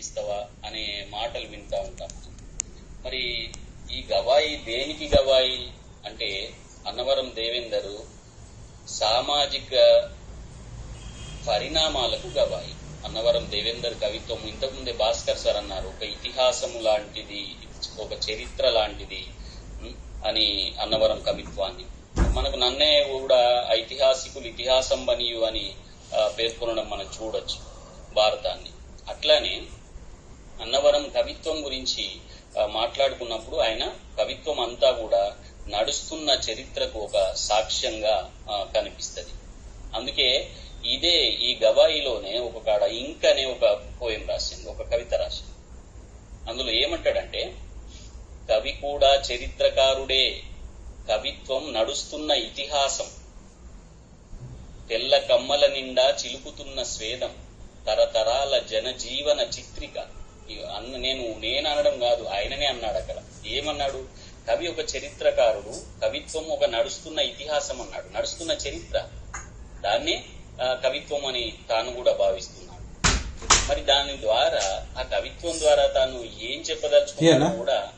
చూపిస్తావా అనే మాటలు వింటా ఉంటాం. మరి ఈ గవాయి దేనికి గవాయి? అంటే అన్నవరం దేవేందరు సామాజిక పరిణామాలకు గవాయి. అన్నవరం దేవేందర్ కవిత్వం ఇంతకుముందే భాస్కర్ సార్ అన్నారు ఒక ఇతిహాసము లాంటిది ఒక చరిత్ర లాంటిది అని అన్నవరం కవిత్వాన్ని. మనకు నన్నే కూడా ఐతిహాసికులు ఇతిహాసం బనియు అని పేర్కొనడం మనం చూడొచ్చు భారతాన్ని. అట్లానే అన్నవరం కవిత్వం గురించి మాట్లాడుకున్నప్పుడు ఆయన కవిత్వం అంతా కూడా నడుస్తున్న చరిత్రకు ఒక సాక్ష్యంగా కనిపిస్తుంది. అందుకే ఇదే ఈ గవాయిలోనే ఒక కాడ ఇంక్ అనే ఒక పోయం రాసింది ఒక కవిత రాసింది. అందులో ఏమంటాడంటే కవి కూడా చరిత్రకారుడే కవిత్వం నడుస్తున్న ఇతిహాసం. తెల్ల కమ్మల నిండా చిలుకుతున్న స్వేదం తరతరాల జనజీవన చిత్రిక. అన్న నేను నేను అనడం కాదు ఆయననే అన్నాడు అక్కడ. ఏమన్నాడు? కవి ఒక చరిత్రకారుడు కవిత్వం ఒక నడుస్తున్న ఇతిహాసం అన్నాడు. నడుస్తున్న చరిత్ర. దాన్నే కవిత్వం అని తాను కూడా భావిస్తున్నాడు. మరి దాని ద్వారా ఆ కవిత్వం ద్వారా తాను ఏం చెప్పదలుచుకున్నాడో తీయనా? కూడా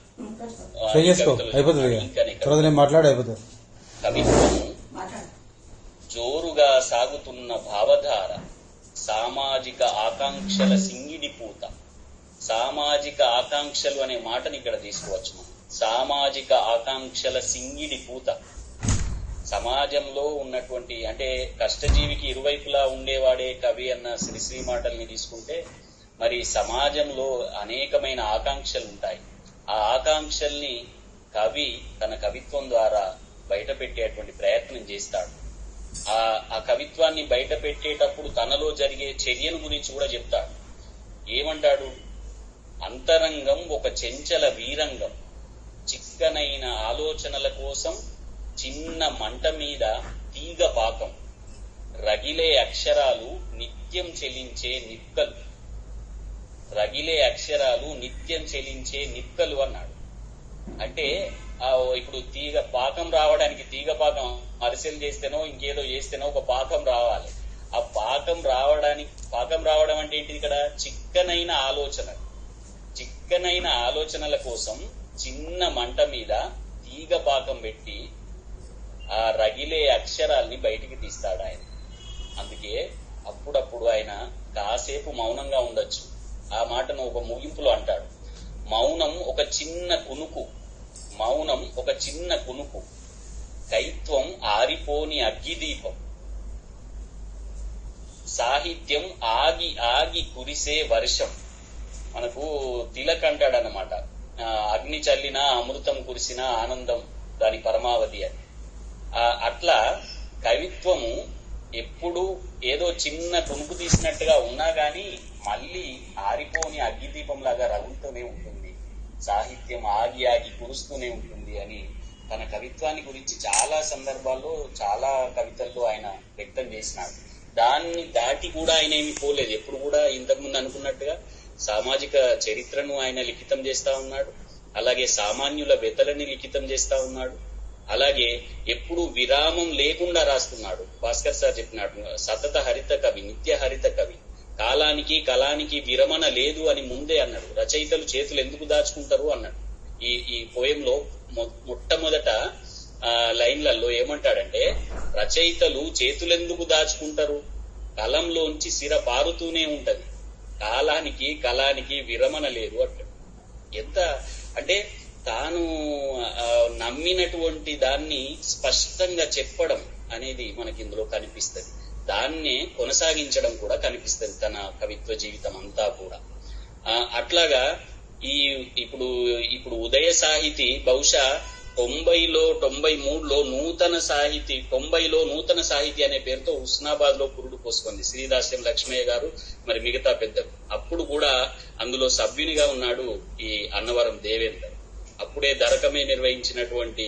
కవిత్వం జోరుగా సాగుతున్న భావధార సామాజిక ఆకాంక్షల సింగిడి పూత. సామాజిక ఆకాంక్షలు అనే మాటని ఇక్కడ తీసుకోవచ్చు మనం. సామాజిక ఆకాంక్షల సింగిడి పూత. సమాజంలో ఉన్నటువంటి అంటే కష్టజీవికి ఇరువైపులా ఉండేవాడే కవి అన్న శ్రీశ్రీ మాటల్ని తీసుకుంటే మరి సమాజంలో అనేకమైన ఆకాంక్షలు ఉంటాయి. ఆ ఆకాంక్షల్ని కవి తన కవిత్వం ద్వారా బయట పెట్టేటువంటి ప్రయత్నం చేస్తాడు. ఆ ఆ కవిత్వాన్ని బయట పెట్టేటప్పుడు తనలో జరిగే చర్యను గురించి కూడా చెప్తాడు. ఏమంటాడు? అంతరంగం ఒక చెంచల వీరంగం. చిక్కనైన ఆలోచనల కోసం చిన్న మంట మీద తీగ పాకం. రగిలే అక్షరాలు నిత్యం చెలించే నిక్కలు. రగిలే అక్షరాలు నిత్యం చెలించే నిక్కలు అన్నాడు. అంటే ఇప్పుడు తీగ పాకం రావడానికి తీగ పాకం అరిసెలు చేస్తేనో ఇంకేదో చేస్తేనో ఒక పాకం రావాలి. ఆ పాకం రావడానికి పాకం రావడం అంటే ఏంటి ఇక్కడ? చిక్కనైన ఆలోచన. చిక్కనైన ఆలోచనల కోసం చిన్న మంట మీద తీగ పాకం పెట్టి ఆ రగిలే అక్షరాల్ని బయటికి తీస్తాడు ఆయన. అందుకే అప్పుడప్పుడు ఆయన కాసేపు మౌనంగా ఉండొచ్చు. ఆ మాటను ఒక ముగింపులో అంటాడు. మౌనం ఒక చిన్న కునుకు. మౌనం ఒక చిన్న కునుకు. కైత్వం ఆరిపోని అగ్గిదీపం. సాహిత్యం ఆగి ఆగి కురిసే వర్షం. మనకు తిలక్ అంటాడు అనమాట అగ్ని చల్లిన అమృతం కురిసిన ఆనందం దాని పరమావధి అని. ఆ, అట్లా కవిత్వము ఎప్పుడు ఏదో చిన్న తుణుకు తీసినట్టుగా ఉన్నా గాని మళ్ళీ ఆరిపోని అగ్గిదీపం లాగా రగులుతూనే ఉంటుంది. సాహిత్యం ఆగి ఆగి కురుస్తూనే ఉంటుంది అని తన కవిత్వాన్ని గురించి చాలా సందర్భాల్లో చాలా కవితల్లో ఆయన వ్యక్తం చేసినాడు. దాన్ని దాటి కూడా ఆయన ఏమి పోలేదు. ఎప్పుడు కూడా ఇంతకుముందు అనుకున్నట్టుగా సామాజిక చరిత్రను ఆయన లిఖితం చేస్తా ఉన్నాడు. అలాగే సామాన్యుల వెతలని లిఖితం చేస్తా ఉన్నాడు. అలాగే ఎప్పుడు విరామం లేకుండా రాస్తున్నాడు. భాస్కర్ సార్ చెప్పినాడు సతత హరిత కవి నిత్య హరిత కవి. కాలానికి కళానికి విరమణ లేదు అని ముందే అన్నాడు. రచయితలు చేతులు ఎందుకు దాచుకుంటారు అన్నాడు. ఈ ఈ పోయంలో మొ- మొట్టమొదట లైన్లలో ఏమంటాడంటే రచయితలు చేతులెందుకు దాచుకుంటారు? కలంలోంచి సిర పారుతూనే ఉంటది. కాలానికి కళానికి విరమణ లేదు అంటాడు. ఎంత అంటే తాను నమ్మినటువంటి దాన్ని స్పష్టంగా చెప్పడం అనేది మనకి ఇందులో కనిపిస్తుంది. దాన్నే కొనసాగించడం కూడా కనిపిస్తుంది తన కవిత్వ జీవితం అంతా కూడా. అట్లాగా ఈ ఇప్పుడు ఇప్పుడు ఉదయ సాహితీ బహుశా తొంభైలో తొంభై మూడులో నూతన సాహితీ తొంభైలో నూతన సాహితీ అనే పేరుతో హుస్నాబాద్లో పురుడు పోసుకుంది శ్రీదాస్యం లక్ష్మయ్య గారు మరి మిగతా పెద్దలు. అప్పుడు కూడా అందులో సభ్యునిగా ఉన్నాడు ఈ అన్నవరం దేవేందర్. అప్పుడే దరకమే నిర్వహించినటువంటి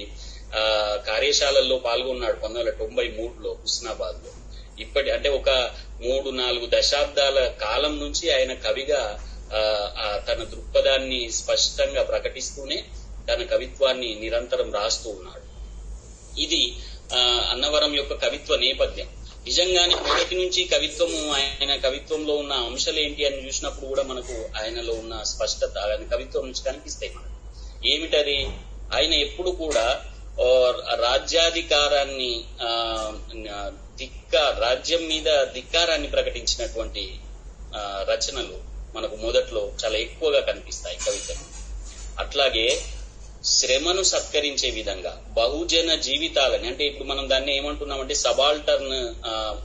ఆ కార్యశాలల్లో పాల్గొన్నాడు పంతొమ్మిది వందల తొంభై మూడులో హుస్నాబాద్లో ఇప్పటి అంటే ఒక మూడు నాలుగు దశాబ్దాల కాలం నుంచి ఆయన కవిగా తన దృక్పథాన్ని స్పష్టంగా ప్రకటిస్తూనే తన కవిత్వాన్ని నిరంతరం రాస్తూ ఉన్నాడు. ఇది ఆ, అన్నవరం యొక్క కవిత్వ నేపథ్యం. నిజంగానే మొదటి నుంచి కవిత్వము ఆయన కవిత్వంలో ఉన్న అంశాలు ఏంటి అని చూసినప్పుడు కూడా మనకు ఆయనలో ఉన్న స్పష్టత ఆయన కవిత్వం నుంచి కనిపిస్తాయి మనకు. ఏమిటది? ఆయన ఎప్పుడు కూడా రాజ్యాధికారాన్ని ఆ, ధిక్క రాజ్యం మీద ధిక్కారాన్ని ప్రకటించినటువంటి ఆ, రచనలు మనకు మొదట్లో చాలా ఎక్కువగా కనిపిస్తాయి కవిత్వం. అట్లాగే శ్రమను సత్కరించే విధంగా బహుజన జీవితాలని అంటే ఇప్పుడు మనం దాన్ని ఏమంటున్నామంటే సబాల్టర్న్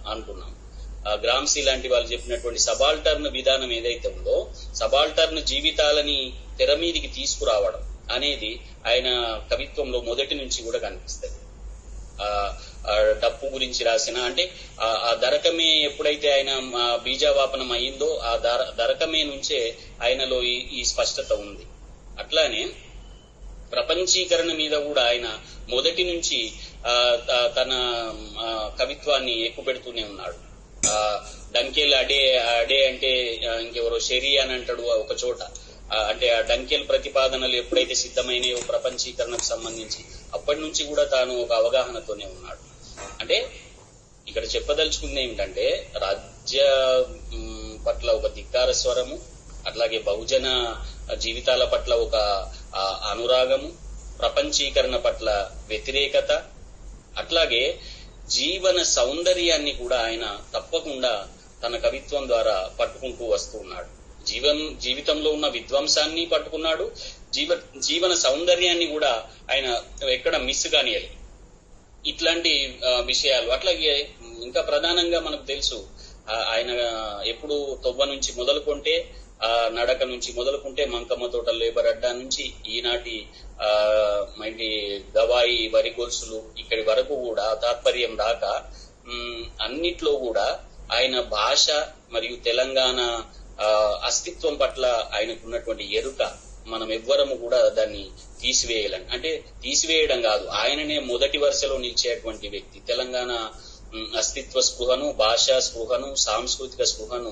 అంటున్నాం. గ్రామ్సీ లాంటి వాళ్ళు చెప్పినటువంటి సబాల్టర్న్ విధానం ఏదైతే ఉందో సబాల్టర్న్ జీవితాలని తెర మీదికి తీసుకురావడం అనేది ఆయన కవిత్వంలో మొదటి నుంచి కూడా కనిపిస్తుంది. ఆ డప్పు గురించి రాసిన అంటే ఆ దరకమే ఎప్పుడైతే ఆయన బీజావాపనం అయిందో ఆ దర దరకమే నుంచే ఆయనలో ఈ స్పష్టత ఉంది. అట్లానే ప్రపంచీకరణ మీద కూడా ఆయన మొదటి నుంచి ఆ, తన ఆ, కవిత్వాన్ని ఎక్కుపెడుతూనే ఉన్నాడు. ఆ, డంకెల్ అడే అడే అంటే ఇంకెవరో షెరీ అని అంటాడు ఒక చోట. అంటే ఆ డంకెల్ ప్రతిపాదనలు ఎప్పుడైతే సిద్ధమైనాయో ప్రపంచీకరణకు సంబంధించి అప్పటి నుంచి కూడా తాను ఒక అవగాహనతోనే ఉన్నాడు. అంటే ఇక్కడ చెప్పదలుచుకుంది ఏమిటంటే రాజ్య పట్ల ఒక ధిక్కార స్వరము అట్లాగే బహుజన జీవితాల పట్ల ఒక ఆ, అనురాగము ప్రపంచీకరణ పట్ల వ్యతిరేకత అట్లాగే జీవన సౌందర్యాన్ని కూడా ఆయన తప్పకుండా తన కవిత్వం ద్వారా పట్టుకుంటూ వస్తూ ఉన్నాడు. జీవన్ జీవితంలో ఉన్న విధ్వంసాన్ని పట్టుకున్నాడు. జీవ జీవన సౌందర్యాన్ని కూడా ఆయన ఎక్కడ మిస్ కానియాలి ఇట్లాంటి విషయాలు. అట్లాగే ఇంకా ప్రధానంగా మనకు తెలుసు ఆయన ఎప్పుడు తొవ్వ నుంచి మొదలుకుంటే ఆ నడక నుంచి మొదలుకుంటే మంకమ్మ తోట లేబర్ అడ్డా నుంచి ఈనాటి ఆ ఏంటి గవాయి వరి గొలుసులు ఇక్కడి వరకు కూడా తాత్పర్యం దాకా అన్నిట్లో కూడా ఆయన భాష మరియు తెలంగాణ ఆ, అస్తిత్వం పట్ల ఆయనకున్నటువంటి ఎరుక మనం ఎవ్వరము కూడా దాన్ని తీసివేయాలని అంటే తీసివేయడం కాదు ఆయననే మొదటి వరుసలో నిలిచేటువంటి వ్యక్తి. తెలంగాణ అస్తిత్వ స్పృహను భాషా స్పృహను సాంస్కృతిక స్పృహను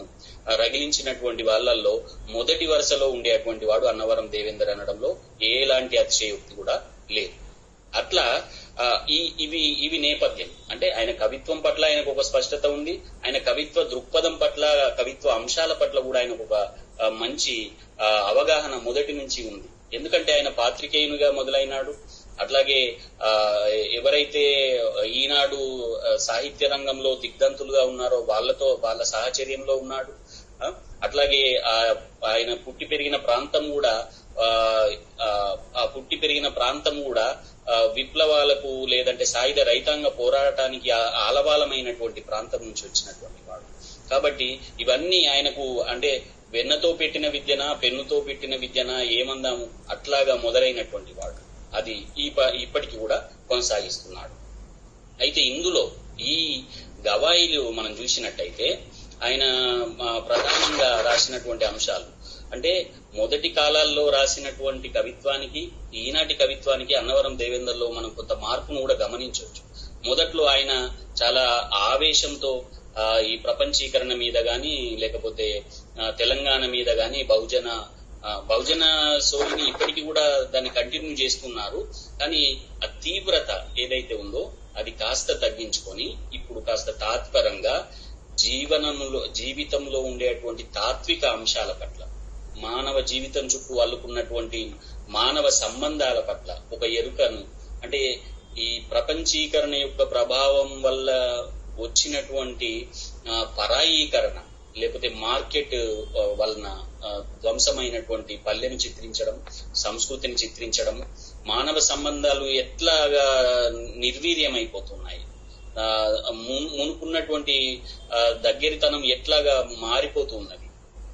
రగిలించినటువంటి వాళ్ళల్లో మొదటి వరుసలో ఉండేటువంటి వాడు అన్నవరం దేవేందర్ అనడంలో ఎలాంటి అతిశయోక్తి కూడా లేదు. అట్లా ఆ, ఈ ఇవి ఇవి నేపథ్యం. అంటే ఆయన కవిత్వం పట్ల ఆయనకు ఒక స్పష్టత ఉంది ఆయన కవిత్వ దృక్పథం పట్ల కవిత్వ అంశాల పట్ల కూడా ఆయనకు ఒక మంచి ఆ, అవగాహన మొదటి నుంచి ఉంది. ఎందుకంటే ఆయన పాత్రికేయునిగా మొదలైనాడు. అట్లాగే ఆ ఎవరైతే ఈనాడు సాహిత్య రంగంలో దిగ్దంతులుగా ఉన్నారో వాళ్ళతో వాళ్ళ సాహచర్యంలో ఉన్నాడు. అట్లాగే ఆ ఆయన పుట్టి పెరిగిన ప్రాంతం కూడా ఆ ఆ, పుట్టి పెరిగిన ప్రాంతం కూడా విప్లవాలకు లేదంటే సాయుధ రైతాంగ పోరాటానికి ఆలవాలమైనటువంటి ప్రాంతం నుంచి వచ్చినటువంటి వాడు. కాబట్టి ఇవన్నీ ఆయనకు అంటే వెన్నతో పెట్టిన విద్యన పెన్నుతో పెట్టిన విద్యన ఏమందాము? అట్లాగా మొదలైనటువంటి వాడు. అది ఈ ప- ఇప్పటికి కూడా కొనసాగిస్తున్నాడు. అయితే ఇందులో ఈ గవాయిలు మనం చూసినట్టయితే ఆయన ప్రధానంగా రాసినటువంటి అంశాలు. అంటే మొదటి కాలాల్లో రాసినటువంటి కవిత్వానికి ఈనాటి కవిత్వానికి అన్నవరం దేవేందర్లో మనం కొంత మార్పును కూడా గమనించవచ్చు. మొదట్లో ఆయన చాలా ఆవేశంతో ఈ ప్రపంచీకరణ మీద గాని లేకపోతే తెలంగాణ మీద గాని బహుజన బహుజన సోలిని ఇప్పటికీ కూడా దాన్ని కంటిన్యూ చేస్తున్నారు. కానీ ఆ తీవ్రత ఏదైతే ఉందో అది కాస్త తగ్గించుకొని ఇప్పుడు కాస్త తాత్పరంగా జీవనంలో జీవితంలో ఉండేటువంటి తాత్విక అంశాల పట్ల మానవ జీవితం చుట్టూ అల్లుకున్నటువంటి మానవ సంబంధాల పట్ల ఒక ఎరుకను అంటే ఈ ప్రపంచీకరణ యొక్క ప్రభావం వల్ల వచ్చినటువంటి పరాయీకరణ లేకపోతే మార్కెట్ వలన ధ్వంసమైనటువంటి పల్లెను చిత్రించడం సంస్కృతిని చిత్రించడం మానవ సంబంధాలు ఎట్లాగా నిర్వీర్యమైపోతున్నాయి? మునుకున్నటువంటి దగ్గరితనం ఎట్లాగా మారిపోతున్నది?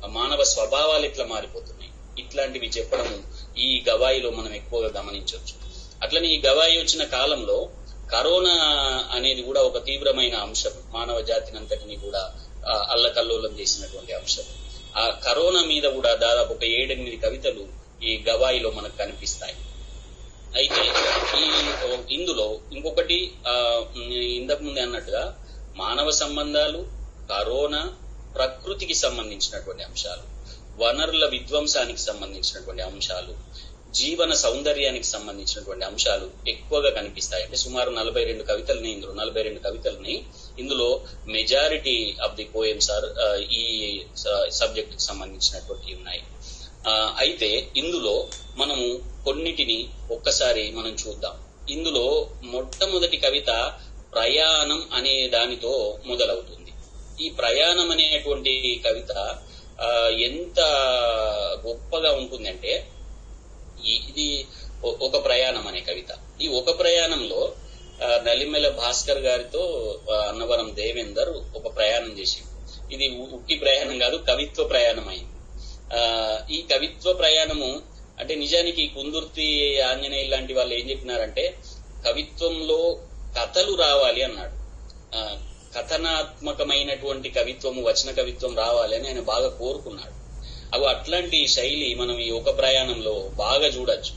మానవ స్వభావాలు ఎట్లా మారిపోతున్నాయి? ఇట్లాంటివి చెప్పడం ఈ గవాయిలో మనం ఎక్కువగా గమనించవచ్చు. అట్లనే ఈ గవాయి వచ్చిన కాలంలో కరోనా అనేది కూడా ఒక తీవ్రమైన అంశం. మానవ జాతిని అంతటిని కూడా అల్లకల్లోలం చేసినటువంటి అంశం. ఆ కరోనా మీద కూడా దాదాపు ఒక ఏడెనిమిది కవితలు ఈ గవాయిలో మనకు కనిపిస్తాయి. అయితే ఈ ఇందులో ఇంకొకటి ఇంతకు ముందే అన్నట్టుగా మానవ సంబంధాలు కరోనా ప్రకృతికి సంబంధించినటువంటి అంశాలు వనరుల విధ్వంసానికి సంబంధించినటువంటి అంశాలు జీవన సౌందర్యానికి సంబంధించినటువంటి అంశాలు ఎక్కువగా కనిపిస్తాయి. అంటే సుమారు నలభై రెండు కవితల్ని ఇందులో నలభై రెండు కవితల్ని ఇందులో majority of the poems are ఈ uh, సబ్జెక్ట్కి సంబంధించినటువంటి ఉన్నాయి. Uh, అయితే ఇందులో మనము కొన్నిటిని ఒక్కసారి మనం చూద్దాం. ఇందులో మొట్టమొదటి కవిత ప్రయాణం అనే దానితో మొదలవుతుంది. ఈ ప్రయాణం అనేటువంటి కవిత uh, ఎంత గొప్పగా ఉంటుందంటే ఇది ఒక ప్రయాణం అనే కవిత. ఈ ఒక ప్రయాణంలో నలిమెల భాస్కర్ గారితో అన్నవరం దేవేందర్ ఒక ప్రయాణం చేసి ఇది ఉక్కి ఉట్టి ప్రయాణం కాదు కవిత్వ ప్రయాణం అయింది ఆ, ఈ కవిత్వ ప్రయాణము అంటే నిజానికి కుందుర్తి ఆంజనేయులు లాంటి వాళ్ళు ఏం చెప్పినారంటే కవిత్వంలో కథలు రావాలి అన్నాడు. ఆ, కథనాత్మకమైనటువంటి కవిత్వము వచన కవిత్వం రావాలి అని ఆయన బాగా కోరుకున్నాడు. అవి అట్లాంటి శైలి మనం ఈ ఒక ప్రయాణంలో బాగా చూడొచ్చు.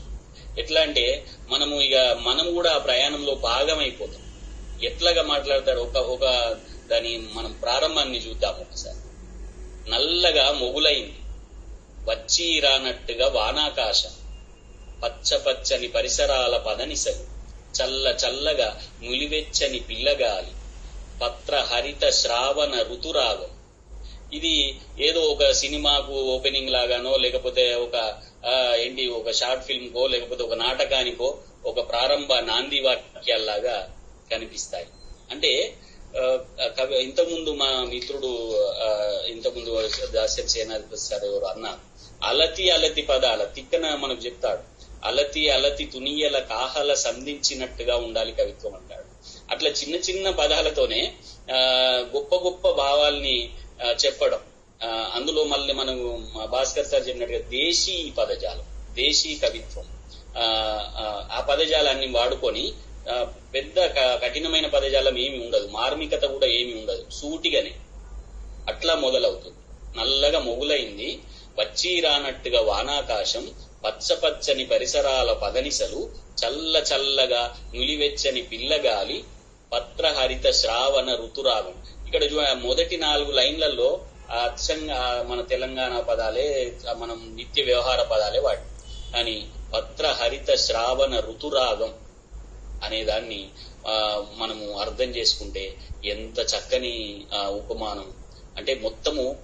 ఎట్లా అంటే మనము ఇక మనం కూడా ఆ ప్రయాణంలో అయిపోతాం ఎట్లాగా మాట్లాడతాడు? ఒక ఒక దాని మనం ప్రారంభాన్ని చూద్దాం ఒకసారి. నల్లగా మొగులైంది. వచ్చి రానట్టుగా వానాకాశం. పచ్చ పచ్చని పరిసరాల పదనిసలు. చల్ల చల్లగా ములివెచ్చని పిల్లగాలి. పత్ర హరిత శ్రావణ ఋతురాగం. ఇది ఏదో ఒక సినిమాకు ఓపెనింగ్ లాగానో లేకపోతే ఒక ఏంటి ఒక షార్ట్ ఫిల్మ్ కో లేకపోతే ఒక నాటకానికో ఒక ప్రారంభ నాంది వాక్యాల్లాగా కనిపిస్తాయి. అంటే కవి ఇంతకుముందు మా మిత్రుడు ఇంతకుముందు దాసరి సేనాధిపతి సార్ ఎవరు అన్నారు అలతి అలతి పదాల తిక్కన మనకు చెప్తాడు అలతి అలతి తునియల కాహల సంధించినట్టుగా ఉండాలి కవిత్వం అంటాడు. అట్లా చిన్న చిన్న పదాలతోనే ఆ గొప్ప గొప్ప భావాల్ని ఆ, చెప్పడం అందులో మళ్ళీ మనం భాస్కర్ సార్ చెప్పినట్టుగా దేశీ పదజాలం దేశీ కవిత్వం. ఆ, పదజాలాన్ని వాడుకొని పెద్ద క- కఠినమైన పదజాలం ఏమి ఉండదు. మార్మికత కూడా ఏమి ఉండదు. సూటిగానే. అట్లా మొదలవుతుంది. నల్లగా మొగులైంది. వచ్చి రానట్టుగా వానాకాశం పచ్చ పచ్చని పరిసరాల పదనిసలు చల్ల చల్లగా నులివెచ్చని పిల్లగాలి పత్రహరిత శ్రావణ ఋతురాగం. ఇక్కడ మొదటి నాలుగు లైన్లలో అచ్చంగా మన తెలంగాణ పదాలే మనం నిత్య వ్యవహార పదాలే వాటి కానీ పత్రహరిత శ్రావణ ఋతురాగం అనే దాన్ని మనము అర్థం చేసుకుంటే ఎంత చక్కని ఉపమానం. అంటే మొత్తము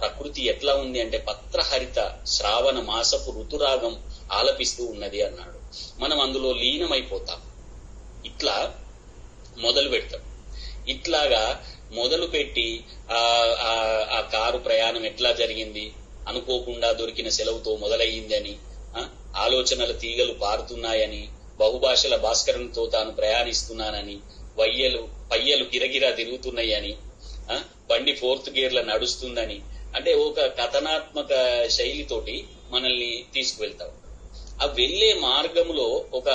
ప్రకృతి ఎట్లా ఉంది అంటే పత్రహరిత శ్రావణ మాసపు ఋతురాగం ఆలపిస్తూ ఉన్నది అన్నాడు. మనం అందులో లీనమైపోతాం. ఇట్లా మొదలు పెడతాం. ఇట్లాగా మొదలు పెట్టి ఆ కారు ప్రయాణం ఎట్లా జరిగింది? అనుకోకుండా దొరికిన సెలవుతో మొదలయ్యిందని ఆలోచనల తీగలు పారుతున్నాయని బహుభాషల భాస్కరంతో తాను ప్రయాణిస్తున్నానని వయ్యలు పయ్యలు గిరగిరా తిరుగుతున్నాయని బండి ఫోర్త్ గేర్ల నడుస్తుందని అంటే ఒక కథనాత్మక శైలితోటి మనల్ని తీసుకువెళ్తా ఆ వెళ్ళే మార్గంలో ఒక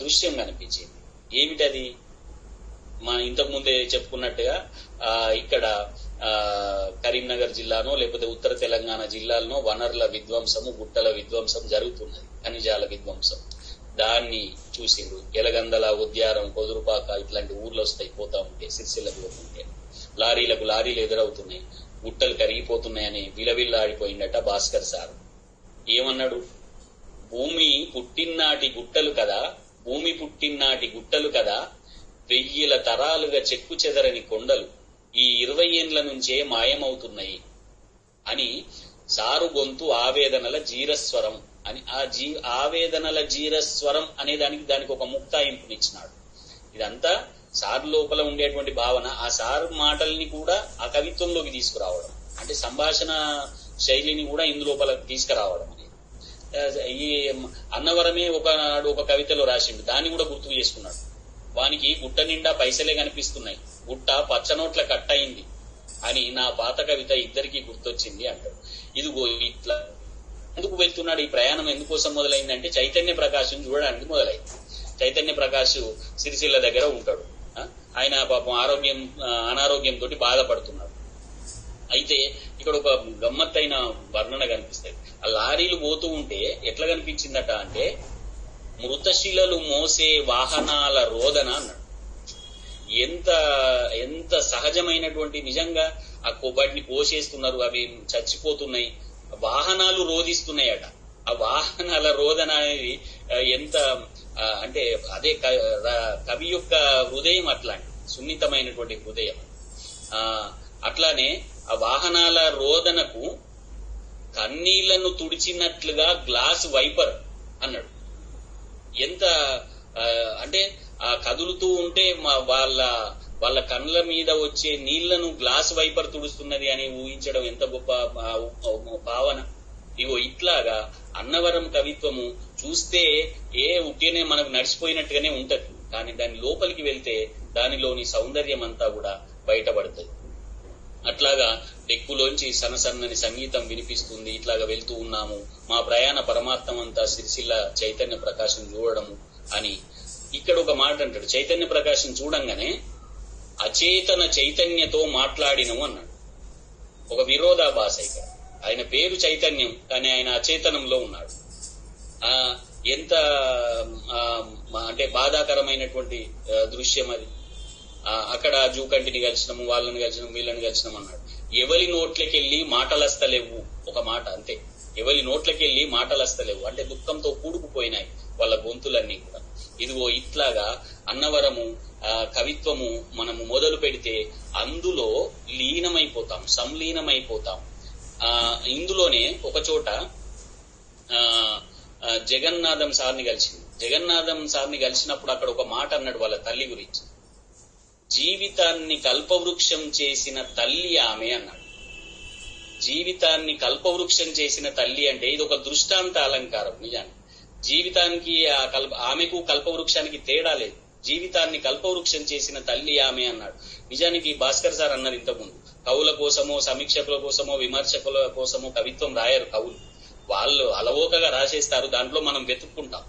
దృశ్యం కనిపించింది. ఏమిటది? మన ఇంతకు ముందే చెప్పుకున్నట్టుగా ఇక్కడ ఆ, కరీంనగర్ జిల్లానో లేకపోతే ఉత్తర తెలంగాణ జిల్లాలో వనరుల విధ్వంసము గుట్టల విధ్వంసం జరుగుతున్నది. ఖనిజాల విధ్వంసం. దాన్ని చూసిండ్రు. ఎలగందల ఉద్యారం కొదురుపాక ఇట్లాంటి ఊర్లు వస్తాయి పోతా ఉంటే సిరిసిల్లకు పోతుంటే. లారీలకు లారీలు ఎదురవుతున్నాయి. గుట్టలు కరిగిపోతున్నాయని విలవిల్లాడిపోయిందట భాస్కర్ సార్. ఏమన్నాడు? భూమి పుట్టినాటి గుట్టలు కదా భూమి పుట్టినాటి గుట్టలు కదా వెయ్యిల తరాలుగా చెక్కు చెదరని కొండలు ఈ ఇరవై ఏండ్ల నుంచే మాయమవుతున్నాయి అని సారు గొంతు ఆవేదనల జీరస్వరం అని ఆ జీ ఆవేదనల జీరస్వరం అనే దానికి దానికి ఒక ముక్తాయింపునిచ్చినాడు. ఇదంతా సార్ లోపల ఉండేటువంటి భావన. ఆ సార్ మాటల్ని కూడా ఆ కవిత్వంలోకి తీసుకురావడం. అంటే సంభాషణ శైలిని కూడా ఇందులోపల తీసుకురావడం అనేది. ఈ అన్నవరమే ఒకనాడు ఒక కవితలో రాసిండు. దాన్ని కూడా గుర్తు చేసుకున్నాడు. వానికి గుట్ట నిండా పైసలే కనిపిస్తున్నాయి. గుట్ట పచ్చనోట్ల కట్టయింది అని నా పాత కవిత ఇద్దరికి గుర్తొచ్చింది అంటాడు. ఇదిగో ఇట్లా ఎందుకు వెళ్తున్నాడు? ఈ ప్రయాణం ఎందుకోసం మొదలైందంటే చైతన్య ప్రకాశం చూడడానికి మొదలైంది. చైతన్య ప్రకాశ్ సిరిసిల్ల దగ్గర ఉంటాడు. ఆయన పాపం ఆరోగ్యం అనారోగ్యంతో బాధపడుతున్నాడు. అయితే ఇక్కడ ఒక గమ్మత్తైన వర్ణన కనిపిస్తుంది ఆ లారీలు పోతూ ఉంటే ఎట్లా కనిపించిందట అంటే మృతశిలలు మోసే వాహనాల రోదన అన్నాడు. ఎంత ఎంత సహజమైనటువంటి నిజంగా ఆ కొబ్బడిని పోసేస్తున్నారు అవి చచ్చిపోతున్నాయి. వాహనాలు రోధిస్తున్నాయట. ఆ వాహనాల రోదన అనేది ఎంత అంటే అదే కవి యొక్క హృదయం అట్లాంటి సున్నితమైనటువంటి హృదయం. అట్లానే ఆ వాహనాల రోదనకు కన్నీళ్ళను తుడిచినట్లుగా గ్లాస్ వైపర్ అన్నాడు. ఎంత అంటే ఆ కదులుతూ ఉంటే మా వాళ్ళ వాళ్ళ కండ్ల మీద వచ్చే నీళ్ళను గ్లాస్ వైపర్ తుడుస్తున్నది అని ఊహించడం ఎంత గొప్ప భావన. ఇగో ఇట్లాగా అన్నవరం కవిత్వము చూస్తే ఏ ఉట్టినే మనకు నడిచిపోయినట్టుగానే ఉంటది. కానీ దాని లోపలికి వెళ్తే దానిలోని సౌందర్యం అంతా కూడా బయటపడుతుంది. అట్లాగా డెక్కులోంచి సన్నసన్నని సంగీతం వినిపిస్తుంది ఇట్లాగా వెళ్తూ ఉన్నాము. మా ప్రయాణ పరమార్థం అంతా సిరిసిల్ల చైతన్య ప్రకాశం చూడడము అని. ఇక్కడ ఒక మాట అంటాడు చైతన్య ప్రకాశం చూడంగానే అచేతన చైతన్యతో మాట్లాడినము అన్నాడు. ఒక విరోధాభాస ఇక్కడ. ఆయన పేరు చైతన్యం కానీ ఆయన అచేతనంలో ఉన్నాడు. ఆ ఎంత అంటే బాధాకరమైనటువంటి దృశ్యం అది. అక్కడ జూ కంటిని కలిసినాము వాళ్ళని కలిసినాము వీళ్ళని కలిసినాము అన్నాడు. ఎవరి నోట్లకెళ్ళి మాటలస్తలేవు? ఒక మాట అంతే. ఎవరి నోట్లకెళ్ళి మాటలస్తలేవు? అంటే దుఃఖంతో కూడుకుపోయినాయి వాళ్ళ గొంతులన్నీ కూడా. ఇదిగో ఇట్లాగా అన్నవరము ఆ, కవిత్వము మనము మొదలు పెడితే అందులో లీనమైపోతాం సంలీనమైపోతాం. ఆ ఇందులోనే ఒక చోట ఆ, ఆ, జగన్నాథం సార్ని కలిసింది. జగన్నాథం సార్ని కలిసినప్పుడు అక్కడ ఒక మాట అన్నాడు వాళ్ళ తల్లి గురించి. జీవితాన్ని కల్పవృక్షం చేసిన తల్లి ఆమె అన్నాడు. జీవితాన్ని కల్పవృక్షం చేసిన తల్లి అంటే ఇది ఒక దృష్టాంత అలంకారం నిజానికి జీవితానికి ఆ కల్ప ఆమెకు కల్పవృక్షానికి తేడా లేదు. జీవితాన్ని కల్పవృక్షం చేసిన తల్లి ఆమె అన్నాడు. నిజానికి భాస్కర్ సార్ అన్నారు ఇంతకుముందు. కవుల కోసమో సమీక్షకుల కోసమో విమర్శకుల కోసమో కవిత్వం రాయరు కవులు. వాళ్ళు అలవోకగా రాసేస్తారు దాంట్లో మనం వెతుక్కుంటాం.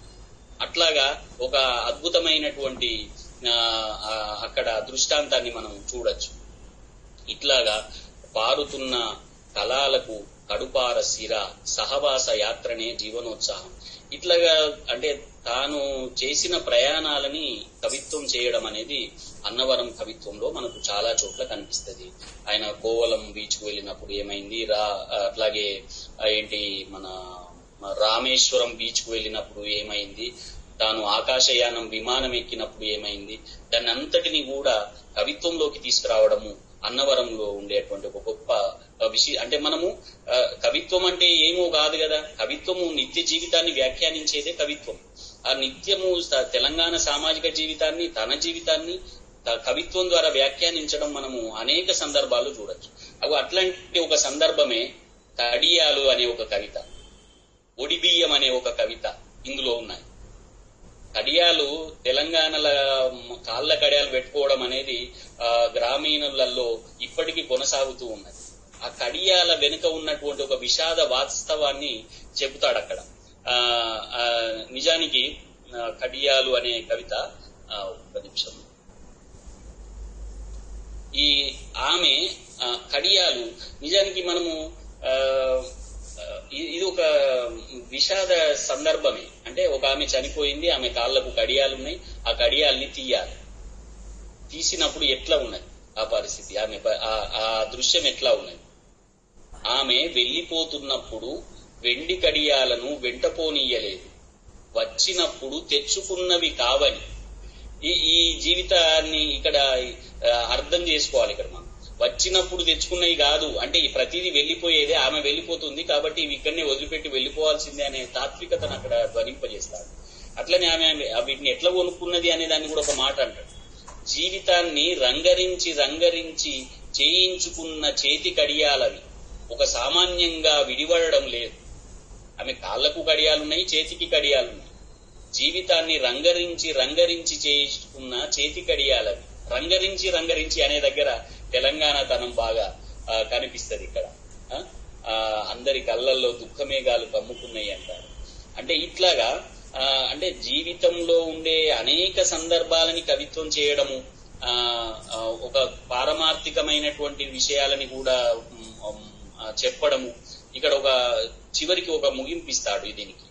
అట్లాగా ఒక అద్భుతమైనటువంటి అక్కడ దృష్టాంతాన్ని మనం చూడొచ్చు. ఇట్లాగా పారుతున్న కళాలకు కడుపార సిర సహవాస యాత్రనే జీవనోత్సాహం. ఇట్లాగా అంటే తాను చేసిన ప్రయాణాలని కవిత్వం చేయడం అనేది అన్నవరం కవిత్వంలో మనకు చాలా చోట్ల కనిపిస్తది. ఆయన కోవలం బీచ్కు వెళ్ళినప్పుడు ఏమైంది? రా అట్లాగే ఏంటి మన మన రామేశ్వరం బీచ్కు వెళ్ళినప్పుడు ఏమైంది? తాను ఆకాశయానం విమానం ఎక్కినప్పుడు ఏమైంది? దాన్ని అంతటిని కూడా కవిత్వంలోకి తీసుకురావడము అన్నవరంలో ఉండేటువంటి ఒక గొప్ప విషయం అంటే మనము కవిత్వం అంటే ఏమో కాదు కదా. కవిత్వము నిత్య జీవితాన్ని వ్యాఖ్యానించేదే కవిత్వం. ఆ నిత్యము తెలంగాణ సామాజిక జీవితాన్ని తన జీవితాన్ని త- కవిత్వం ద్వారా వ్యాఖ్యానించడం మనము అనేక సందర్భాలు చూడొచ్చు. అవి అట్లాంటి ఒక సందర్భమే తడియాలు అనే ఒక కవిత. ఒడిబియ్యం అనే ఒక కవిత ఇందులో ఉన్నాయి. కడియాలు తెలంగాణల కాళ్ళ కడియాలు పెట్టుకోవడం అనేది ఆ, గ్రామీణులలో ఇప్పటికీ కొనసాగుతూ ఉన్నది. ఆ కడియాల వెనుక ఉన్నటువంటి ఒక విషాద వాస్తవాన్ని చెబుతాడు అక్కడ. ఆ, నిజానికి కడియాలు అనే కవిత ఒక నిమిషం. ఈ ఆమె కడియాలు నిజానికి మనము ఆ, ఇది ఒక విషాద సందర్భమే. అంటే ఒక ఆమె చనిపోయింది ఆమె కాళ్ళకు కడియాలు ఉన్నాయి ఆ కడియాల్ని తీయాలి. తీసినప్పుడు ఎట్లా ఉన్నది ఆ పరిస్థితి? ఆమె ఆ- ఆ దృశ్యం ఎట్లా ఉన్నది? ఆమె వెళ్ళిపోతున్నప్పుడు వెండి కడియాలను వెంటపోనీయలేదు. వచ్చినప్పుడు తెచ్చుకున్నవి కావని. ఈ ఈ జీవితాన్ని ఇక్కడ అర్థం చేసుకోవాలి ఇక్కడ మనం. వచ్చినప్పుడు తెచ్చుకున్నవి కాదు. అంటే ఈ ప్రతిదీ వెళ్ళిపోయేదే ఆమె వెళ్ళిపోతుంది కాబట్టి ఇవి ఇక్కడనే వదిలిపెట్టి వెళ్ళిపోవాల్సిందే అనే తాత్వికతను అక్కడ ధ్వనింపజేస్తాడు అట్లనే ఆమె వీటిని ఎట్లా కొనుక్కున్నది అనే దాన్ని కూడా ఒక మాట అంటాడు. జీవితాన్ని రంగరించి రంగరించి చేయించుకున్న చేతి కడియాలవి ఒక సామాన్యంగా విడివడడం లేదు. ఆమె కాళ్ళకు కడియాలున్నాయి చేతికి కడియాలున్నాయి. జీవితాన్ని రంగరించి రంగరించి చేయించుకున్న చేతి కడియాలవి. రంగరించి రంగరించి అనే దగ్గర తెలంగాణ తనం బాగా కనిపిస్తుంది ఇక్కడ. అందరి కళ్ళల్లో దుఃఖమేఘాలు కమ్ముకున్నాయి అంటారు. అంటే ఇట్లాగా అంటే జీవితంలో ఉండే అనేక సందర్భాలని కవిత్వం చేయడము ఒక పారమార్థికమైనటువంటి విషయాలని కూడా చెప్పడము ఇక్కడ ఒక చివరికి ఒక ముగింపిస్తాడు దీనికి.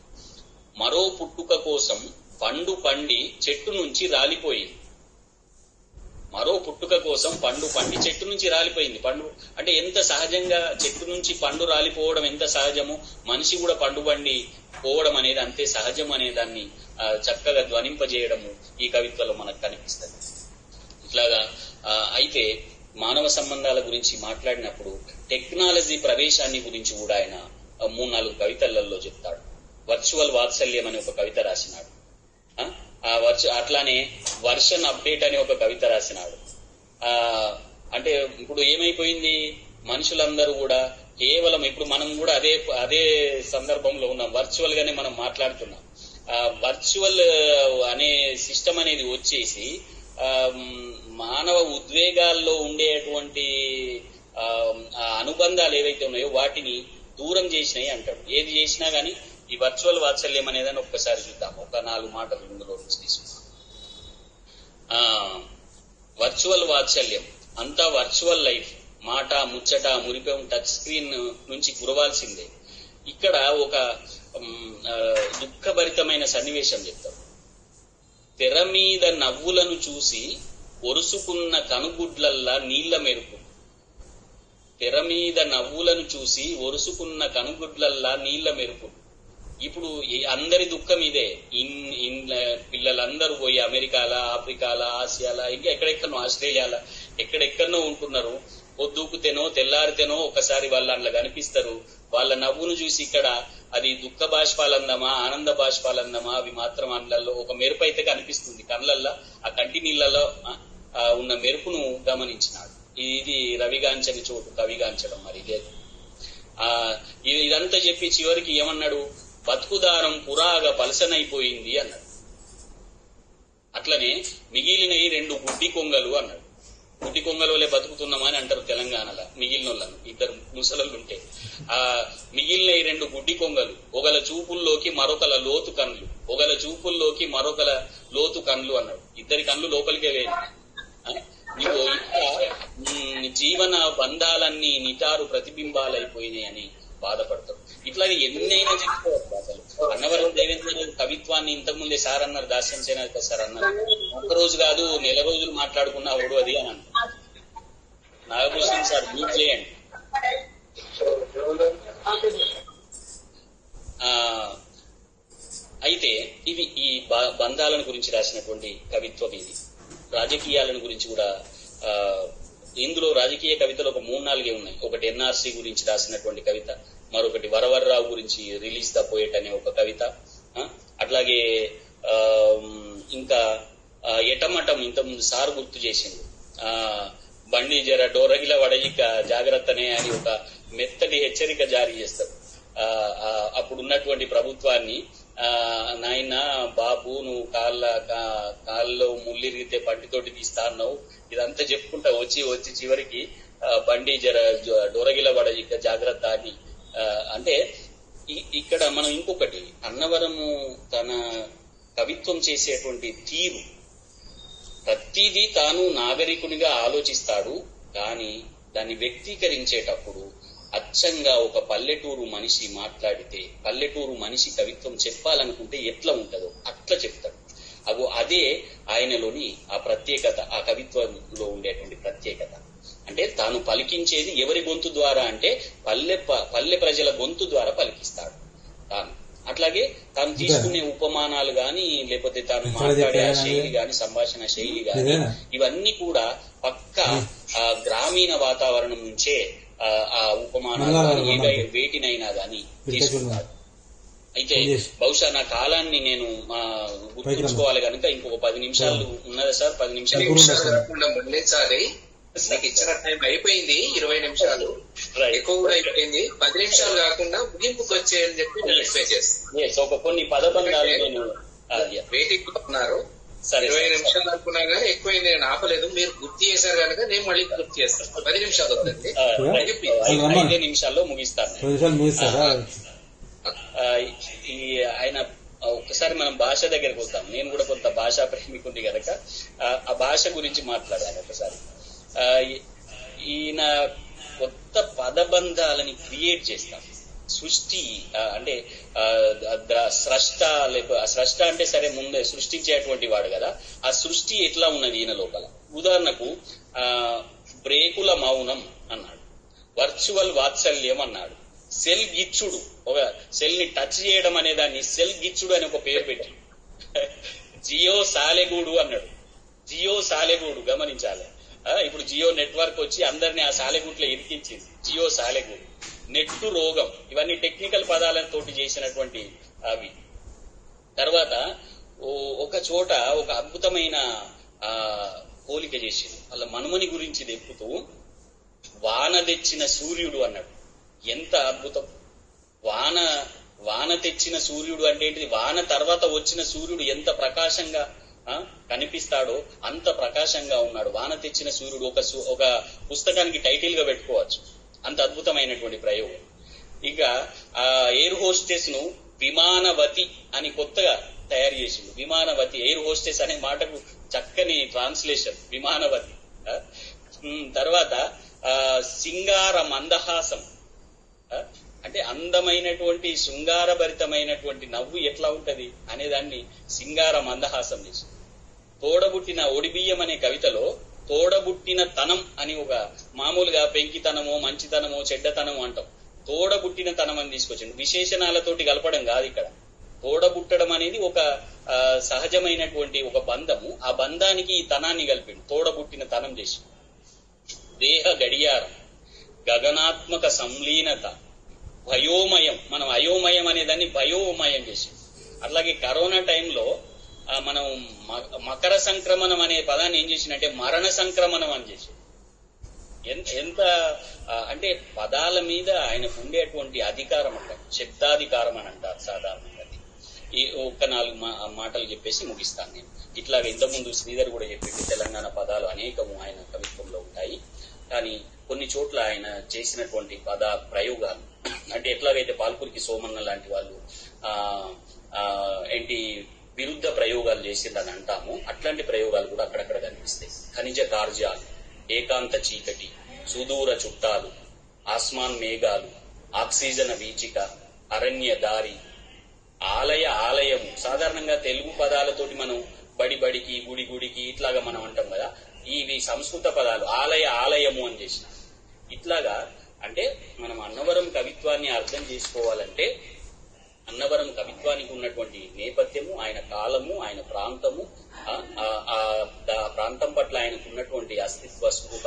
మరో పుట్టుక కోసం పండు పండి చెట్టు నుంచి రాలిపోయింది. మరో పుట్టుక కోసం పండు పండి చెట్టు నుంచి రాలిపోయింది. పండు అంటే ఎంత సహజంగా చెట్టు నుంచి పండు రాలిపోవడం ఎంత సహజమో మనిషి కూడా పండు పండి పోవడం అనేది అంతే సహజం అనే దాన్ని చక్కగా ధ్వనింపజేయడము ఈ కవిత్వలో మనకు కనిపిస్తుంది. ఇట్లాగా ఆ, అయితే మానవ సంబంధాల గురించి మాట్లాడినప్పుడు టెక్నాలజీ ప్రవేశాన్ని గురించి కూడా ఆయన మూడు నాలుగు కవితలలో చెప్తాడు. వర్చువల్ వాత్సల్యం అనే ఒక కవిత రాసినాడు. ఆ, వర్ష అట్లానే వర్షన్ అప్డేట్ అని ఒక కవిత రాసినాడు. ఆ అంటే ఇప్పుడు ఏమైపోయింది? మనుషులందరూ కూడా కేవలం ఇప్పుడు మనం కూడా అదే అదే సందర్భంలో ఉన్నాం. వర్చువల్ గానే మనం మాట్లాడుతున్నాం. ఆ వర్చువల్ అనే సిస్టమ్ అనేది వచ్చేసి ఆ, మానవ ఉద్వేగాల్లో ఉండేటువంటి ఆ అనుబంధాలు ఏవైతే ఉన్నాయో వాటిని దూరం చేసినాయి అంటాడు. ఏది చేసినా గానీ ఈ వర్చువల్ వాత్సల్యం అనేదాన్ని ఒక్కసారి చూద్దాం ఒక నాలుగు మాటలు ఇందులో నుంచి తీసుకున్నాం ఆ వర్చువల్ వాత్సల్యం. అంతా వర్చువల్ లైఫ్. మాట ముచ్చట మురిపే టచ్ స్క్రీన్ నుంచి గురవాల్సిందే. ఇక్కడ ఒక దుఃఖభరితమైన సన్నివేశం చెప్తాం. తెర మీద నవ్వులను చూసి ఒరుసుకున్న కనుగుడ్లల్లా నీళ్ళ మెరుపు. తెర మీద నవ్వులను చూసి ఒరుసుకున్న కనుగుడ్లల్లా నీళ్ళ మెరుపు. ఇప్పుడు అందరి దుఃఖం ఇదే. ఇన్ ఇన్ పిల్లలందరూ పోయి అమెరికాల ఆఫ్రికాల ఆసియాల ఇంకా ఎక్కడెక్కడనో ఆస్ట్రేలియాల ఎక్కడెక్కడనో ఉంటున్నారు. పొద్దుకుతేనో తెల్లారితేనో ఒకసారి వాళ్ళు అందులో కనిపిస్తారు. వాళ్ళ నవ్వును చూసి ఇక్కడ అది దుఃఖ బాష్పాలందమా ఆనంద బాష్పాలందమా అవి మాత్రం అందులో ఒక మెరుపు అయితే కనిపిస్తుంది. కళ్ళల్లో ఆ కంటి నీళ్ళలో ఆ, ఉన్న మెరుపును గమనించినాడు. ఇది రవిగాంచని చోటు కవిగాంచడం మరి ఇదే. ఆ ఇది- ఇదంతా చెప్పి చివరికి ఏమన్నాడు? బతుకుదారం పురాగ పలసనైపోయింది అన్నాడు. అట్లనే మిగిలిన ఈ రెండు గుడ్డి కొంగలు అన్నాడు. గుడ్డి కొంగల వల్లే బతుకుతున్నామని అంటారు తెలంగాణలో మిగిలిన వాళ్ళను ఇద్దరు ముసలళ్ళు ఉంటే ఆ మిగిలిన ఈ రెండు గుడ్డి కొంగలు ఒకల చూపుల్లోకి మరొకల లోతు కన్లు ఒకల చూపుల్లోకి మరొకల లోతు కన్లు అన్నాడు. ఇద్దరి కన్లు లోపలికే వేయి నీవు జీవన బంధాలన్నీ నిటారు ప్రతిబింబాలైపోయినాయి అని బాధపడతాడు ఇట్లా ఎన్నైనా చెప్పుకోవచ్చు అసలు అన్నవరం దేవేంద్ర కవిత్వాన్ని ఇంతకుముందే సార్ అన్నారు దాస్యం సేన సార్ అన్నారు. ఒక రోజు కాదు నెల రోజులు మాట్లాడుకున్నా ఓడు అది అని అన్నారు. నాగభూషణ్ సార్ మ్యూట్ చేయండి. ఆ అయితే ఇది ఈ బంధాలను గురించి రాసినటువంటి కవిత్వం ఇది. రాజకీయాలను గురించి కూడా ఆ ఇందులో రాజకీయ కవితలు ఒక మూడు నాలుగే ఉన్నాయి. ఒకటి ఎన్ఆర్సీ గురించి రాసినటువంటి కవిత మరొకటి వరవరరావు గురించి రిలీజ్ ద పోయేట్ అనే ఒక కవిత అట్లాగే ఆ, ఇంకా ఆ, ఎటమటం ఇంతకుముందు సార్ గుర్తు చేసింది ఆ బండి జర డోరగిల వడయిక జాగ్రత్తనే అని ఒక మెత్తటి హెచ్చరిక జారీ చేస్తారు. ఆ, అప్పుడు ఉన్నటువంటి ప్రభుత్వాన్ని నాయన బాబు నువ్వు కాళ్ళ కా- కాళ్ళలో ముళ్ళిరిగితే బండితోటి తీస్తా అన్నావు. ఇదంతా చెప్పుకుంటా వచ్చి వచ్చి చివరికి బండి జర జ- డొరగిల పడ ఇక జాగ్రత్త అని అంటే ఇక్కడ మనం ఇంకొకటి అన్నవరము తన కవిత్వం చేసేటువంటి తీరు. ప్రతిదీ తాను నాగరికునిగా ఆలోచిస్తాడు కానీ దాన్ని వ్యక్తీకరించేటప్పుడు అచ్చంగా ఒక పల్లెటూరు మనిషి మాట్లాడితే పల్లెటూరు మనిషి కవిత్వం చెప్పాలనుకుంటే ఎట్లా ఉంటుందో అట్లా చెప్తాడు. అగో అదే ఆయనలోని ఆ ప్రత్యేకత ఆ కవిత్వంలో ఉండేటువంటి ప్రత్యేకత. అంటే తాను పలికించేది ఎవరి గొంతు ద్వారా అంటే పల్లె పల్లె ప్రజల గొంతు ద్వారా పలికిస్తాడు. తాను. అట్లాగే తాను తీసుకునే ఉపమానాలు గాని లేకపోతే తాను మాట్లాడే ఆ శైలి గాని సంభాషణ శైలి గాని? ఇవన్నీ కూడా పక్క ఆ గ్రామీణ వాతావరణం నుంచే ఆ, ఆ ఉపమానాలు వేటినైనా గాని పిట్టకులు. తీసుకుంటారు అయితే. బహుశా నా కాలాన్ని నేను గుర్తుంచుకోవాలి కనుక ఇంకొక పది నిమిషాలు ఉన్నదా సార్? పది నిమిషాలు మళ్ళించాలి నీకు ఇచ్చిన టైం అయిపోయింది ఇరవై నిమిషాలు. ఎక్కువ కూడా అయిపోయింది. పది నిమిషాలు కాకుండా ముగింపుకి వచ్చేయని చెప్పి నేను రిక్వెస్ట్ చేస్తాను. ఒక కొన్ని పదబంధాలు నేను. వెయిటింగ్ ఉన్నారు. సరే ఇరవై. నిమిషాలు అనుకున్నా కానీ ఎక్కువైంది నేను ఆపలేదు. మీరు గుర్తు చేశారు కనుక నేను మళ్ళీ గుర్తు చేస్తాను. పది నిమిషాలు right. ఐదు- నిమిషాల్లో ముగిస్తాను ఈ ఆయన ఒక్కసారి మనం భాష దగ్గరికి వద్దాం నేను కూడా కొంత భాషా ప్రేమికుంది కనుక ఆ, ఆ భాష గురించి మాట్లాడాను ఒకసారి. ఈయన కొత్త పదబంధాలని క్రియేట్ చేస్తాం. సృష్టి అంటే స్రష్ట లేక స్రష్ట అంటే సరే ముందే సృష్టించేటువంటి వాడు కదా ఆ సృష్టి ఎట్లా ఉన్నది ఈయన లోపల? ఉదాహరణకు ఆ బ్రేకుల మౌనం అన్నాడు వర్చువల్ వాత్సల్యం అన్నాడు సెల్ గిచ్చుడు ఒక సెల్ని టచ్ చేయడం అనే దాన్ని సెల్ గిచ్చుడు అని ఒక పేరు పెట్టి జియో సాలెగూడు అన్నాడు జియో సాలెగూడు గమనించాలి. ఆ, ఇప్పుడు జియో నెట్వర్క్ వచ్చి అందరిని ఆ సాలెగూట్లో ఇరికించింది జియో సాలెగూడు. నెట్టు రోగం. ఇవన్నీ టెక్నికల్ పదాలను తోటి చేసినటువంటి అవి. తర్వాత ఓ- ఒక చోట ఒక అద్భుతమైన ఆ పోలిక చేసింది. వాళ్ళ మనుమని గురించి దెప్పుతూ వాన తెచ్చిన సూర్యుడు అన్నాడు. ఎంత అద్భుతం. వాన వాన తెచ్చిన సూర్యుడు అంటే ఏంటిది? వాన తర్వాత వచ్చిన సూర్యుడు ఎంత ప్రకాశంగా ఆ, కనిపిస్తాడో అంత ప్రకాశంగా ఉన్నాడు. వాన తెచ్చిన సూర్యుడు ఒక ఒక పుస్తకానికి టైటిల్గా పెట్టుకోవచ్చు. అంత అద్భుతమైనటువంటి ప్రయోగం. ఇక ఆ ఎయిర్ హోస్టెస్ను విమానవతి అని కొత్తగా తయారు చేసింది. విమానవతి ఎయిర్ హోస్టెస్ అనే మాటకు చక్కని ట్రాన్స్లేషన్ విమానవతి. తర్వాత సింగార మందహాసం. అంటే అందమైనటువంటి శృంగారభరితమైనటువంటి నవ్వు ఎట్లా ఉంటది అనేదాన్ని సింగార మందహాసం చేసింది. తోడబుట్టిన ఒడిబియ్యం అనే కవితలో తోడబుట్టిన తనం అని ఒక మామూలుగా పెంకితనమో మంచితనమో చెడ్డతనమో అంటాం. తోడబుట్టిన తనం అని తీసుకొచ్చిండు. విశేషణాలతోటి కలపడం కాదు ఇక్కడ. తోడబుట్టడం అనేది ఒక సహజమైనటువంటి ఒక బంధము. ఆ బంధానికి ఈ తనాన్ని కలిపిండు. తోడబుట్టిన తనం చేసి. దేహ గడియారం. గగనాత్మక సంలీనత. భయోమయం. మనం అయోమయం అనేదాన్ని భయోమయం చేసి అట్లాగే కరోనా టైంలో మనం మ- మకర సంక్రమణం అనే పదాన్ని ఏం చేసిందంటే మరణ సంక్రమణం అని చేసి ఎంత ఎంత అంటే పదాల మీద ఆయనకు ఉండేటువంటి అధికారం అంటారు. శబ్దాధికారం అని అంటారు సాధారణంగా. ఈ ఒక్క నాలుగు మా- మాటలు చెప్పేసి ముగిస్తాను నేను. ఇట్లాగ ఇంతకుముందు శ్రీధర్ కూడా చెప్పింది తెలంగాణ పదాలు అనేకము ఆయన కవిత్వంలో ఉంటాయి. కానీ కొన్ని చోట్ల ఆయన చేసినటువంటి పద ప్రయోగాలు అంటే ఎట్లాగైతే పాల్పురికి సోమన్న లాంటి వాళ్ళు ఆ, ఏంటి విరుద్ధ ప్రయోగాలు చేసిందని అంటాము. అట్లాంటి ప్రయోగాలు కూడా అక్కడక్కడ కనిపిస్తాయి. ఖనిజ కార్యాలు ఏకాంత చీకటి సుదూర చుట్టాలు ఆస్మాన్ మేఘాలు ఆక్సిజన్ వీచిక అరణ్య దారి ఆలయ ఆలయము. సాధారణంగా తెలుగు పదాలతోటి మనం బడి బడికి గుడి గుడికి ఇట్లాగా మనం అంటాం కదా. ఇవి సంస్కృత పదాలు. ఆలయ ఆలయము అని చేసిన ఇట్లాగా అంటే మనం అన్నవరం కవిత్వాన్ని అర్థం చేసుకోవాలంటే అన్నవరం కవిత్వానికి ఉన్నటువంటి నేపథ్యము ఆయన కాలము ఆయన ప్రాంతము ఆ, ప్రాంతం పట్ల ఆయనకు ఉన్నటువంటి అస్తిత్వ స్పృహ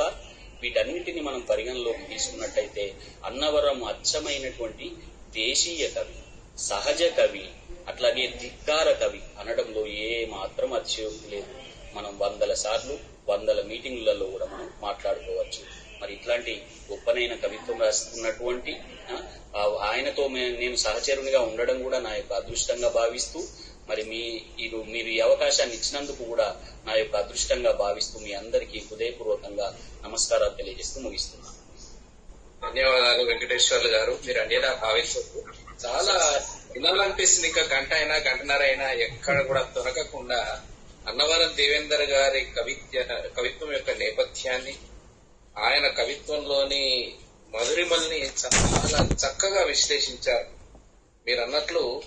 వీటన్నిటిని మనం పరిగణలోకి తీసుకున్నట్టయితే అన్నవరం అచ్చమైనటువంటి దేశీయ కవి సహజ కవి అట్లాగే ధిక్కార కవి అనడంలో ఏ మాత్రం అతిశయోక్తి లేదు. మనం వందల సార్లు వందల మీటింగులలో కూడా మనం మాట్లాడుకోవచ్చు. మరి ఇట్లాంటి గొప్పనైన కవిత్వం రాస్తున్నటువంటి ఆయనతో నేను సహచరునిగా ఉండడం కూడా నా యొక్క అదృష్టంగా భావిస్తూ మరి మీ ఇది మీరు ఈ అవకాశాన్ని ఇచ్చినందుకు కూడా నా యొక్క అదృష్టంగా భావిస్తూ మీ అందరికీ హృదయపూర్వకంగా నమస్కారాలు తెలియజేస్తూ ముగిస్తున్నాను. ధన్యవాదాలు వెంకటేశ్వర్లు గారు. మీరు అనేలా భావిస్తూ చాలా వినాలనిపిస్తుంది ఇంకా గంట అయినా గంటన్నర అయినా ఎక్కడ కూడా దొరకకుండా అన్నవరం దేవేందర్ గారి కవిత్వ కవిత్వం యొక్క నేపథ్యాన్ని ఆయన కవిత్వంలోని మధురిమల్ని చాలా చక్కగా విశ్లేషించారు. మీరు అన్నట్లు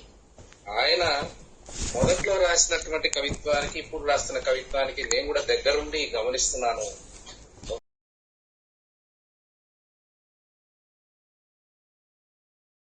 ఆయన మొదట్లో రాసినటువంటి కవిత్వానికి ఇప్పుడు రాస్తున్న కవిత్వానికి నేను కూడా దగ్గరుండి గమనిస్తున్నాను.